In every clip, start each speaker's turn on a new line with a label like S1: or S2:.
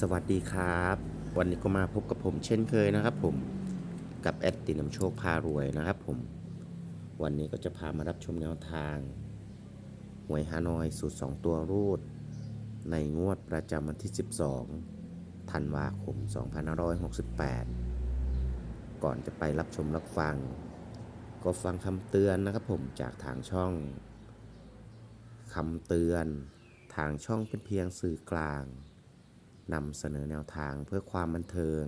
S1: สวัสดีครับ วันนี้ก็มาพบกับผมเช่นเคยนะครับผมกับแอดตินำโชคพารวยนะครับผม วันนี้ก็จะพามารับชมแนวทางหวยฮานอยสูตร 2 ตัวรูด ในงวดประจำวันที่ 12 ธันวาคม 2568 ก่อนจะไปรับชมรับฟัง ก็ฟังคำเตือนนะครับผมจากทางช่องคำเตือน ทางช่องเป็นเพียงสื่อกลาง นำเสนอแนวทางเพื่อความบันเทิง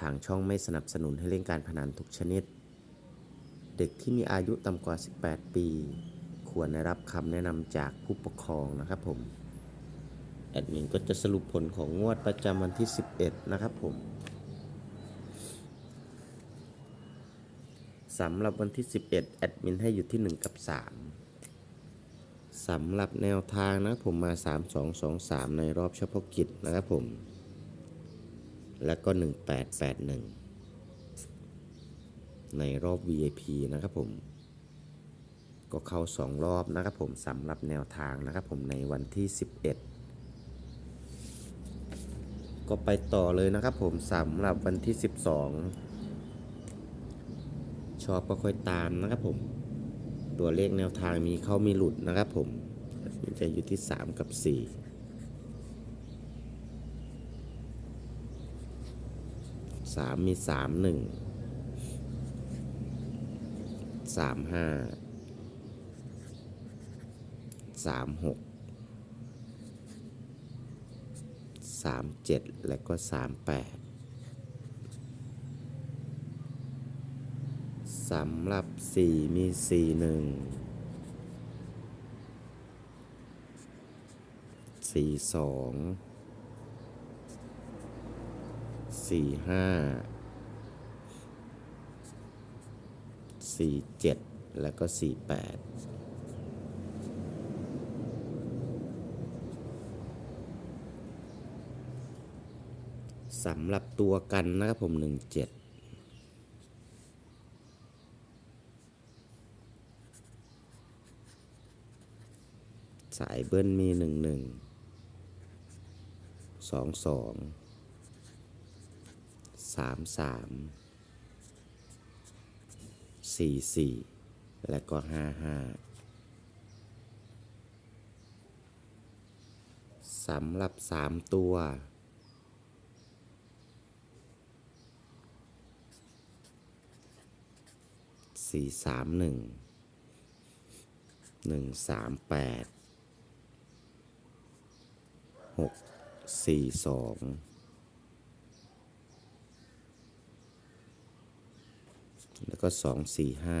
S1: ทางช่องไม่สนับสนุนให้เล่นการพนันทุกชนิด เด็กที่มีอายุต่ำกว่า 18 ปี ควรได้รับคำแนะนำจากผู้ปกครองนะครับผม แอดมินก็จะสรุปผลของงวดประจำวันที่ 11 นะครับผมสำหรับวันที่ 11 แอดมินให้อยู่ที่ 1 กับ 3 สำหรับแนวทางนะผมมา 3 2 2 3 ในรอบเฉพาะกิจนะครับผม แล้วก็ 1881 ในรอบ VIP นะครับผม ก็เข้า 2 รอบนะครับผมสำหรับแนวทางนะครับผมในวันที่ 11 ก็ไปต่อเลยนะครับผมสำหรับวันที่ 12 ชอบก็ค่อยตามนะครับผม ตัวเลขแนวทางมีเข้ามีหลุดนะครับผมมันจะอยู่ที่ 3 กับ 4 3 มี 3 1 3 5 3 6 3 7 และก็ 3 8 สำหรับ 4 มี 4 1 4 2 4 5 4 7 แล้วก็ 4 8สำหรับตัวกันนะครับผม 1 สายเบิ้ลมีหนึ่งหนึ่งสองสองสามสามสี่สี่และก็ห้าห้าสำหรับสามตัว สี่สามหนึ่งหนึ่งสามแปด หกสี่สองแล้วก็สองสี่ห้า